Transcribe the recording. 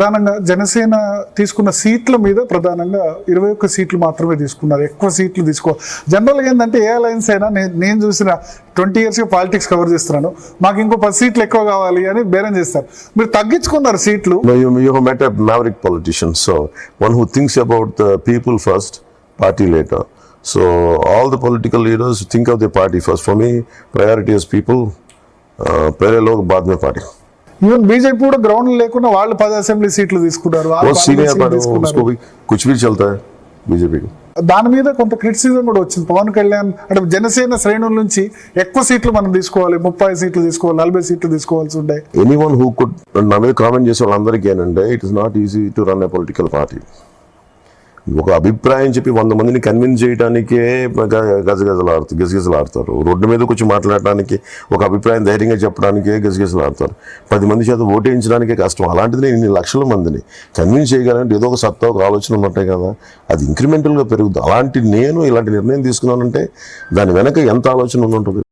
ప్రధానంగా జనసేన తీసుకున్న సీట్ల మీద ప్రధానంగా ఇరవై ఒక్క సీట్లు మాత్రమే తీసుకున్నారు. ఎక్కువ సీట్లు తీసుకో. జనరల్గా ఏంటంటే ఏ అలయన్స్ అయినా నేను నేను చూసిన ట్వంటీ ఇయర్స్ పాలిటిక్స్ కవర్ చేస్తున్నాను. మాకు ఇంకో పది సీట్లు ఎక్కువ కావాలి అని బేరం చేస్తారు. మీరు తగ్గించుకున్నారు సీట్లు. Maverick politician so one who things about the people first party later so all the political leaders think of the party first for me priority as people పేరే లోక్ పార్టీ ఈవెన్ బీజేపీ కూడా గ్రౌండ్ లేకుండా వాళ్ళు పది assembly సీట్లు తీసుకున్నారు దాని మీద కొంత క్రిటిసిజం కూడా వచ్చింది. పవన్ కళ్యాణ్ అంటే జనసేన శ్రేణుల నుంచి ఎక్కువ సీట్లు మనం తీసుకోవాలి ముప్పై సీట్లు తీసుకోవాలి నలభై సీట్లు తీసుకోవాల్సి ఉండే. ఎనీ వన్ హూ కుడ్ నా మీద కామెంట్ చేసే వాళ్ళందరికీ ఏంటంటే it is not easy to run a political party ఒక అభిప్రాయం చెప్పి వంద మందిని కన్విన్స్ చేయడానికే గజగజలాడుతారు గజగజలాడతారు. రోడ్డు మీద కూర్చొని మాట్లాడడానికి ఒక అభిప్రాయం ధైర్యంగా చెప్పడానికే గజగజలాడతారు. పది మంది చేత ఓటేయించడానికే కష్టం. అలాంటిది నేను ఇన్ని లక్షల మందిని కన్విన్స్ చేయగలంటే ఏదో ఒక సత్తా ఒక ఆలోచన ఉన్నట్టే కదా. అది ఇంక్రిమెంటల్గా పెరుగుతుంది అలాంటి నేను ఇలాంటి నిర్ణయం తీసుకున్నానంటే దాని వెనక ఎంత ఆలోచన ఉంటుంది?